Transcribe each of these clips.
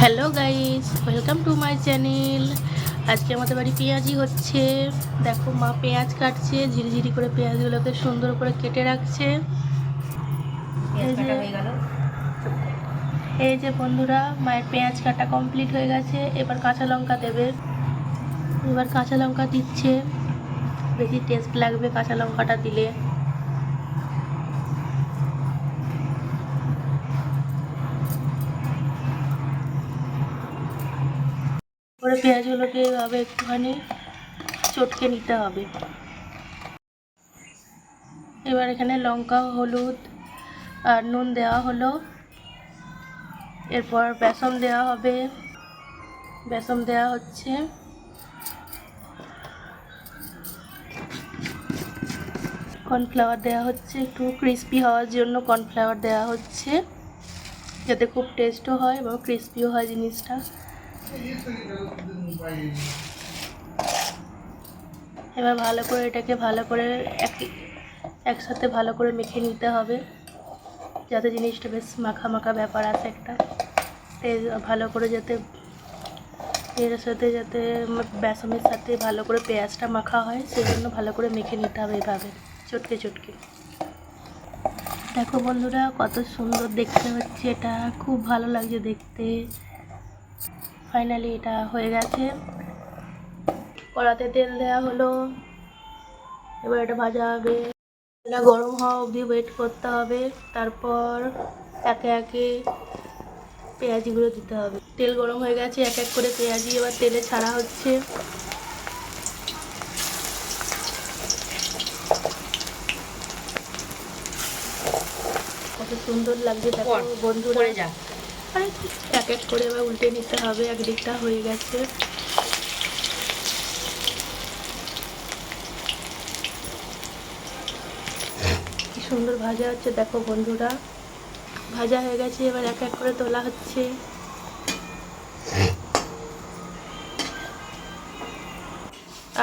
Hello guys, welcome to my channel. আজকে আমাদের বাড়ি পেঁয়াজি হচ্ছে। দেখো মা পেঁয়াজ কাটছে, ঝিরিঝিরি করে পেঁয়াজগুলোকে সুন্দর করে কেটে রাখছে। এই যে বন্ধুরা, মায়ের পেঁয়াজ কাটা কমপ্লিট হয়ে গেছে। এবার কাঁচা লঙ্কা দেবে। এবার কাঁচা লঙ্কা দিচ্ছে। বেশি টেস্ট লাগবে কাঁচা লঙ্কাটা দিলে। করে পেঁয়াজগুলোকে এভাবে একটুখানি চটকে নিতে হবে। এবার এখানে লঙ্কা, হলুদ আর নুন দেওয়া হলো। এরপর বেসন দেওয়া হবে। বেসন দেওয়া হচ্ছে। কর্নফ্লাওয়ার দেওয়া হচ্ছে। একটু ক্রিস্পি হওয়ার জন্য কর্নফ্লাওয়ার দেওয়া হচ্ছে, যাতে খুব টেস্টও হয় এবং ক্রিস্পিও হয় জিনিসটা। এবার ভালো করে এটাকে ভালো করে এক, একসাথে ভালো করে মেখে নিতে হবে। যাতে জিনিসটা বেশ মাখা মাখা ব্যাপার আছে একটা। ভালো করে যাতে এর সাথে যাতে বেসনের সাথে ভালো করে পেঁয়াজটা মাখা হয় সেই জন্য ভালো করে মেখে নিতে হবে এভাবে, চটকে চটকে। দেখো বন্ধুরা, কত সুন্দর দেখতে হচ্ছে এটা। খুব ভালো লাগছে দেখতে। ফাইনালি এটা হয়ে গেছে। কড়াতে তেল দেওয়া হলো। এবার এটা ভাজা হবে। এটা গরম হওয়া অবধি ওয়েট করতে হবে। তারপর একে একে পেঁয়াজিগুলো দিতে হবে। তেল গরম হয়ে গেছে এক এক করে পেঁয়াজি এবার তেলে ছাড়া হচ্ছে। কত সুন্দর লাগছে দেখো বন্ধুরা। যা আরে এক এক করে এবার উল্টে নিতে হবে একদিকটা হয়ে গেছে। কি সুন্দর ভাজা হচ্ছে, দেখো বন্ধুরা। ভাজা হয়ে গেছে, এবার এক এক করে তোলা হচ্ছে।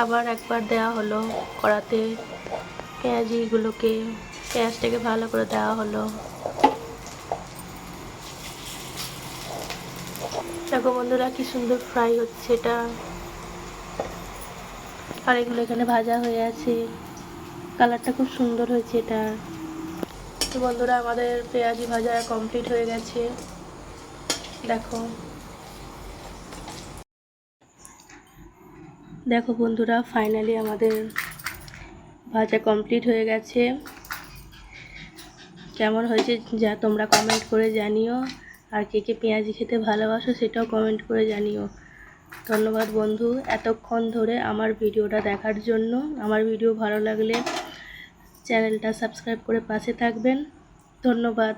আবার একবার দেওয়া হলো কড়াতে। পেঁয়াজিগুলোকে, পেঁয়াজটাকে ভালো করে দেওয়া হলো। দেখো বন্ধুরা কি সুন্দর ফ্রাই হচ্ছে এটা। আর এগুলো এখানে ভাজা হয়ে আছে। কালারটা খুব সুন্দর হয়েছে এটা। তো বন্ধুরা, আমাদের পেঁয়াজি ভাজা কমপ্লিট হয়ে গেছে। দেখো। দেখো বন্ধুরা ফাইনালি আমাদের ভাজা কমপ্লিট হয়ে গেছে। কেমন হয়েছে যা তোমরা কমেন্ট করে জানিও। আর কে কে পেঁয়াজি খেতে ভালোবাসো সেটাও কমেন্ট করে জানিও। ধন্যবাদ বন্ধু, এতক্ষণ ধরে আমার ভিডিওটা দেখার জন্য। আমার ভিডিও ভালো লাগলে চ্যানেলটা সাবস্ক্রাইব করে পাশে থাকবেন। ধন্যবাদ।